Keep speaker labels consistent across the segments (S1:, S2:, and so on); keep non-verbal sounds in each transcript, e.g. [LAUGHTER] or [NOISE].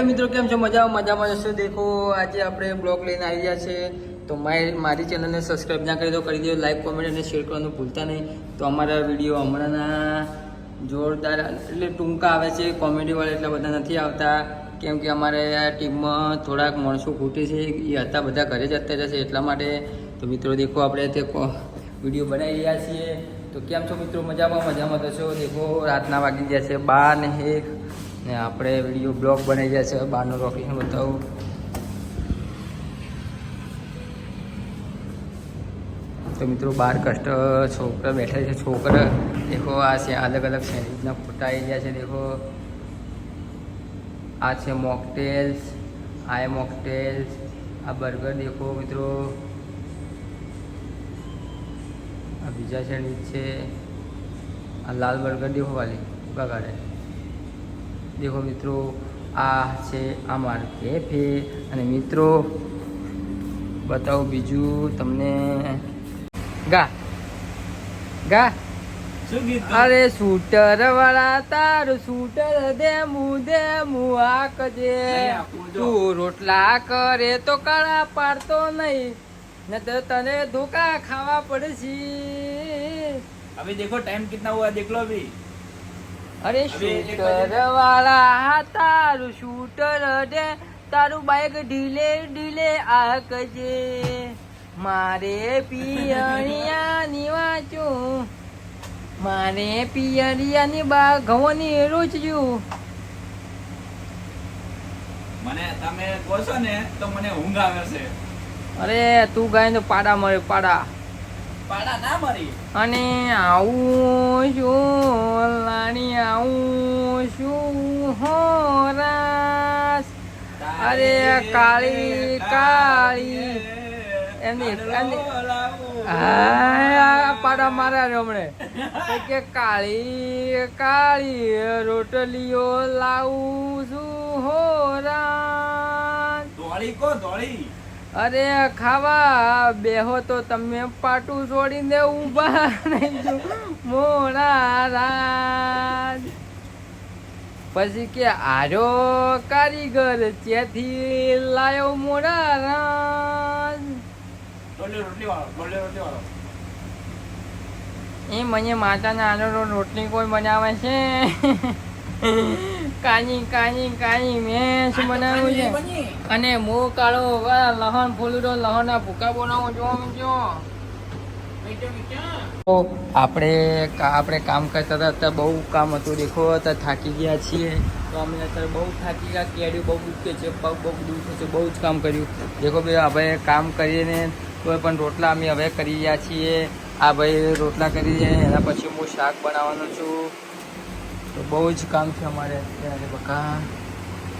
S1: મિત્રો, કેમ છો? મજા મજામાં જશો દેખો, આજે આપણે બ્લોગ લઈને આવી ગયા છે તો મારી મારી ચેનલને સબસ્ક્રાઈબ ના કરી દો કરી દો લાઈક કોમેન્ટ અને શેર કરવાનું ભૂલતા નહીં. તો અમારા વીડિયો હમણાંના જોરદાર, એટલે ટૂંકા આવે છે કોમેડીવાળા એટલા બધા નથી આવતા. કેમ કે અમારે આ ટીમમાં થોડાક માણસો ખૂટે છે, એ હતા બધા ઘરે જ અત્યારે છે એટલા માટે. તો મિત્રો, દેખો, આપણે તે વીડિયો બનાવી રહ્યા છીએ. તો કેમ છો મિત્રો? મજામાં મજામાં તો દેખો, રાતના વાગી ગયા છે બાર ને એક. ને આપણે વીડિયો બ્લોગ બનાવી ગયા છે. બહારનું લોકેશન બતાવું. તો મિત્રો, બાર કષ્ટ છોકરા બેઠા છે. છોકરા, દેખો, આ છે અલગ અલગ સેન્ડવિચના ફોટા આવી ગયા છે, દેખો. આ છે મોકટેલ્સ, આ મોકટેલ્સ, આ બર્ગર, દેખો, મિત્રો. આ બીજા સેન્ડવિચ છે. આ લાલ બર્ગર, દેખો, વાલી ઉકા કાઢે. દેખો મિત્રો આ છે અમાર કેફે અને મિત્રો બતાવો બીજું તમને. ગા ગા. અરે શૂટર વાળા તારું શૂટર દેમું દેમું આકજે. તું રોટલા કરે તો કાળા પાડતો નહીં. ને તો તને ધોકા ખાવા પડશે.
S2: અભી દેખો ટાઈમ કેટલા હુઆ દેખલો અભી
S1: અરે શૂટર વાળા તારું શૂટર દે. તારું બાઈક ઢીલે ઢીલે આકજે. મારે પિયરિયાની વાંચું. મારે પિયરિયાની બા ઘઉંની રોજ્યું
S2: મને તમે કહો છો ને તો મને ઊંઘ આવે છે.
S1: અરે તું ગાય તો પાડા મરે પાડા.
S2: પાડા ના મરી.
S1: અને આવું જો લાણી આવું છું હો રાસ અરે કાળી કાળી એમની- એમની- હા પાડા મારા હમણે કે કાળી કાળી રોટલીઓ લાવું છું હો રાસ
S2: ધોળી કો ધોળી.
S1: અરે ખાવા બેહો તો તમે પાટું છોડીને ઊભા નહીં મોડા રાજ. પછી કે આરો કારીગર ત્યાંથી લાયો મોડા રાજ એ મને માતાના આનો રોટલી કોઈ બનાવે છે? કાની કાની કાની મેં શું બનાવ્યું છે. અને મો કાળો લહણ ફૂલડો લહણના ભૂકા બનાવો જો જો. તો આપણે આપણે કામ કરતા હતા અત્યારે બહુ કામ હતું. દેખો અત્યારે થાકી ગયા છીએ. તો અમે અત્યારે બહુ થાકી ગયા કેડ્યું બહુ દુખે છે પગ બહુ દુખે છે બહુ જ કામ કર્યું. દેખો ભાઈ હવે કામ કરીને કોઈ પણ રોટલા અમે હવે કરી રહ્યા છીએ. આ ભાઈ રોટલા કરી છે એના પછી હું શાક બનાવવાનો છું. તો બહુ જ કામ છે અમારે અત્યારે બકા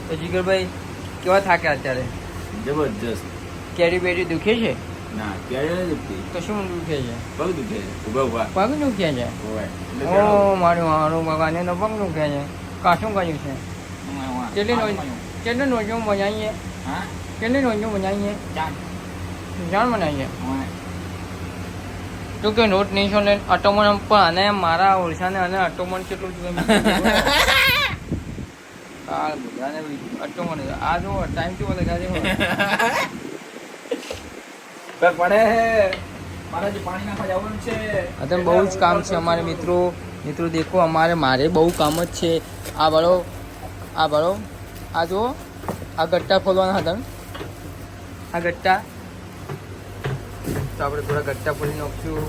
S1: તો જીગરભાઈ કેવા થાક્યા અત્યારે?
S2: જબરજસ્ત.
S1: કેરી બેરી દુખે છે?
S2: ના ક્યારે નથી દુખતી
S1: તો દુખે છે?
S2: પગ દુખે છે ઊભા ઊભા
S1: પગ દુખે છે? ઓ મારું મારું ભગવાન એનો પગ દુખે છે. કાશું કર્યું છે. કેટલી નો કેટલી નોજો બનાવીએ
S2: હા?
S1: કેટલી નોજો બનાવીએ
S2: ચાલ.
S1: જાણ બનાવીએ
S2: ઉવા.
S1: તો કે નોટ નહીં છો ને અટોમન પણ અને મારા ઓળખાને અને અટોમન કેટલું અટોમન [LAUGHS] આ જો ટાઈમ કેવો લગા [LAUGHS]
S2: પડે
S1: અત્યારે બહુ જ કામ છે અમારે મિત્રો. મિત્રો દેખો અમારે મારે બહુ કામ જ છે. આ બળો આ બળો આ જુઓ આ ગટ્ટા ખોલવાના હતા આ ગટ્ટા. તો આપણે થોડા ગટ્ટા ખોલી નાખશું.